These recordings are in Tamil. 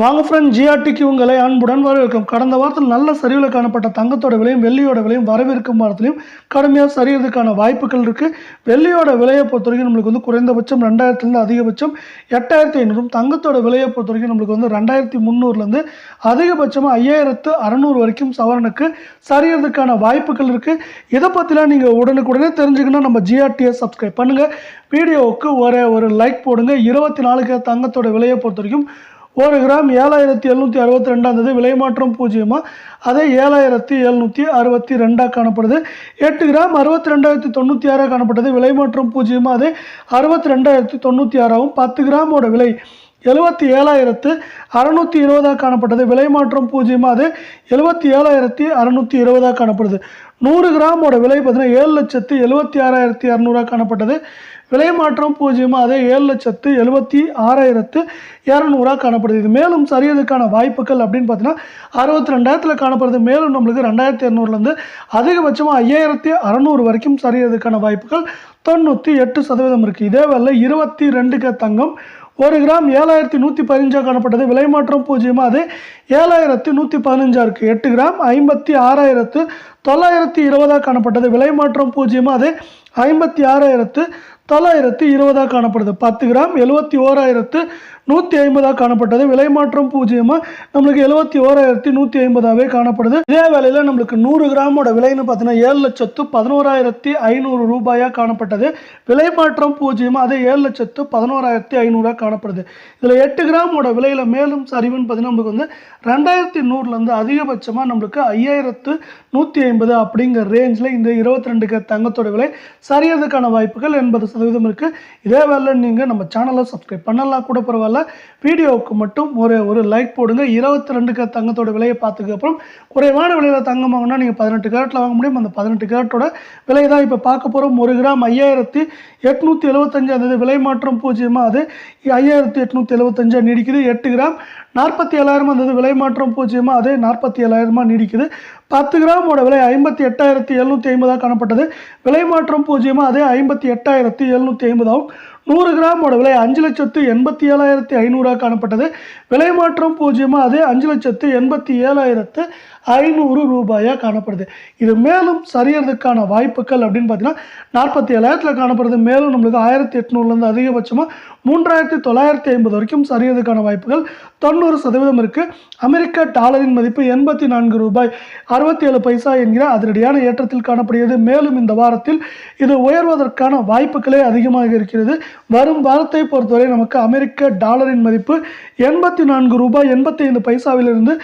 வாங்க ஃப்ரெண்ட் ஜிஆர்டிக்கு உங்களை அன்புடன் வரவேற்கும். கடந்த வாரத்தில் நல்ல சரிவில் காணப்பட்ட தங்கத்தோட விலையும் வெள்ளியோட விலையும் வரவிருக்கும் வாரத்திலையும் கடுமையாக சரியறதுக்கான வாய்ப்புகள் இருக்குது வெள்ளியோட விலையை பொறுத்த வரைக்கும் நம்மளுக்கு வந்து குறைந்தபட்சம் ரெண்டாயிரத்துலேருந்து அதிகபட்சம் எட்டாயிரத்தி ஐநூறும் தங்கத்தோட விலையை பொறுத்த வரைக்கும் நம்மளுக்கு வந்து ரெண்டாயிரத்தி முந்நூறுலேருந்து அதிகபட்சமாக ஐயாயிரத்து அறநூறு வரைக்கும் சவரனுக்கு சரியறதுக்கான வாய்ப்புகள் இருக்குது இதை பற்றிலாம் நீங்கள் உடனுக்குடனே தெரிஞ்சுக்கணும் நம்ம ஜிஆர்டியை சப்ஸ்கிரைப் பண்ணுங்கள் வீடியோவுக்கு ஒரே ஒரு லைக் போடுங்க. இருபத்தி நாலுக்கு தங்கத்தோட விலையை பொறுத்த வரைக்கும் ஒரு கிராம் ஏழாயிரத்தி எழுநூற்றி அறுபத்தி ரெண்டாந்தது விலைமாற்றம் விலை மாற்றம் பூஜ்ஜியமாக அதே ஏழாயிரத்தி எழுநூற்றி அறுபத்தி ரெண்டாக காணப்படுது. எட்டு கிராம் அறுபத்தி ரெண்டாயிரத்தி தொண்ணூற்றி ஆறாக காணப்பட்டது. விலை மாற்றம் பூஜ்ஜியமாக அதே அறுபத்தி ரெண்டாயிரத்தி தொண்ணூற்றி ஆறாகவும் பத்து கிராமோட விலை எழுபத்தி ஏழாயிரத்து அறநூற்றி இருபதாக காணப்பட்டது. விலை மாற்றம் பூஜ்ஜியமாக அது எழுபத்தி ஏழாயிரத்தி அறநூற்றி இருபதாக காணப்படுது. நூறு கிராமோட விலை பார்த்தீங்கன்னா ஏழு லட்சத்து எழுபத்தி ஆறாயிரத்தி இரநூறுவா காணப்பட்டது. விலை மாற்றம் பூஜ்ஜியமாக அதே ஏழு லட்சத்து எழுபத்தி ஆறாயிரத்து இரநூறுவா காணப்படுது. இது மேலும் சரியதுக்கான வாய்ப்புகள் அப்படின்னு பார்த்தீங்கன்னா அறுபத்தி ரெண்டாயிரத்தில் காணப்படுது. மேலும் நம்மளுக்கு ரெண்டாயிரத்தி இரநூறுலேருந்து அதிகபட்சமாக ஐயாயிரத்தி அறநூறு வரைக்கும் சரியதுக்கான வாய்ப்புகள் தொண்ணூற்றி எட்டு சதவீதம் இருக்குது இதே வேலை இருபத்தி ரெண்டுக்கு தங்கம் ஒரு கிராம் ஏழாயிரத்தி நூற்றி பதினஞ்சாக காணப்பட்டது. விலை மாற்றம் பூஜ்ஜியமாக அது ஏழாயிரத்தி நூற்றி பதினஞ்சாக இருக்குது எட்டு கிராம் ஐம்பத்தி ஆறாயிரத்து தொள்ளாயிரத்தி இருபதாக காணப்பட்டது. விலை மாற்றம் பூஜ்ஜியமாக அது ஐம்பத்தி ஆறாயிரத்து தொள்ளாயிரத்து இருபதாக காணப்படுது. பத்து கிராம் எழுபத்தி ஓராயிரத்து நூற்றி ஐம்பதாக காணப்பட்டது. விலை மாற்றம் பூஜ்ஜியமாக நம்மளுக்கு எழுபத்தி ஓராயிரத்தி நூற்றி ஐம்பதாகவே காணப்படுது. இதே வேலையில் நம்மளுக்கு நூறு கிராமோட விலைன்னு பார்த்தீங்கன்னா ஏழு லட்சத்து பதினோராயிரத்தி ஐநூறு ரூபாயாக காணப்பட்டது. விலை மாற்றம் பூஜ்ஜியமாக அதே ஏழு லட்சத்து பதினோராயிரத்தி ஐநூறாக காணப்படுது. இதில் எட்டு கிராமோட விலையில் மேலும் சரிவுன்னு பார்த்தீங்கன்னா நம்மளுக்கு வந்து ரெண்டாயிரத்தி நூறுலேருந்து அதிகபட்சமாக நம்மளுக்கு ஐயாயிரத்து நூற்றி ஐம்பது அப்படிங்கிற ரேஞ்சில் இந்த இருபத்தி ரெண்டுக்கு தங்கத்தோட விலை சரியறதுக்கான வாய்ப்புகள் எண்பது சதவீதம் இருக்குது இதே வேலை நீங்கள் நம்ம சேனலை சப்ஸ்கிரைப் பண்ணலாம் கூட பரவாயில்ல. வீடியோவுக்கு மட்டும் ஒரு ஒரு லைக் போடுங்க. இருபத்தி ரெண்டுக்கு தங்கத்தோட விலையை பார்த்துக்கப்புறம் குறைவான விலையில் தங்கம் வாங்கினா நீங்கள் பதினெட்டு கேரட்டில் வாங்க முடியும். அந்த பதினெட்டு கேரட்டோட விலை தான் இப்போ பார்க்க போகிறோம் ஒரு கிராம் ஐயாயிரத்தி எட்நூற்றி எழுபத்தஞ்சு அந்த விலை மாற்றம் பூஜ்ஜியமாக அது ஐயாயிரத்தி எட்நூற்றி எழுபத்தஞ்சா நீடிக்குது. எட்டு கிராம் நாற்பத்தி ஏழாயிரமா அந்த விலை மாற்றம் பூஜ்ஜியமாக அது நாற்பத்தி ஏழாயிரமா நீடிக்குது. பத்து கிராமோட விலை ஐம்பத்தி எட்டாயிரத்தி எழுநூற்றி ஐம்பதாக காணப்பட்டது. விலை மாற்றம் பூஜ்ஜியமாக அதே ஐம்பத்தி எட்டாயிரத்தி எழுநூற்றி ஐம்பதாகவும் நூறு கிராமோட விலை அஞ்சு லட்சத்து எண்பத்தி ஏழாயிரத்தி ஐநூறாக காணப்பட்டது. விலை மாற்றம் பூஜ்ஜியமாக அதே அஞ்சு லட்சத்து எண்பத்தி ஏழாயிரத்து ஐநூறு ரூபாயாக காணப்படுது. இது மேலும் சரியறதுக்கான வாய்ப்புகள் அப்படின்னு பார்த்தீங்கன்னா நாற்பத்தி ஏழாயிரத்தில் காணப்படுது. மேலும் நம்மளுக்கு ஆயிரத்தி எட்நூறுலேருந்து அதிகபட்சமாக மூன்றாயிரத்தி தொள்ளாயிரத்தி ஐம்பது வரைக்கும் சரியறதுக்கான வாய்ப்புகள் தொண்ணூறு சதவீதம் இருக்குது அமெரிக்க டாலரின் மதிப்பு எண்பத்தி நான்கு ரூபாய். அறுபத்தி ஏழு பைசா என்கிற அதிரடியான ஏற்றத்தில் காணப்படுகிறது. மேலும் இந்த வாரத்தில் இது உயர்வதற்கான வாய்ப்புகளே அதிகமாக இருக்கிறது. வரும் வாரத்தை பொறுத்தவரை நமக்கு அமெரிக்க டாலரின் மதிப்பு எண்பத்தி நான்கு ரூபாய் எண்பத்தி ஐந்து பைசாவிலிருந்து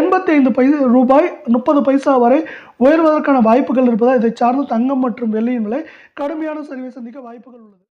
எண்பத்தி ஐந்து பை ரூபாய் முப்பது பைசா வரை உயர்வதற்கான வாய்ப்புகள் இருப்பதால் இதை சார்ந்து தங்கம் மற்றும் வெள்ளியின் விலை கடுமையான சரிவை சந்திக்க வாய்ப்புகள் உள்ளது.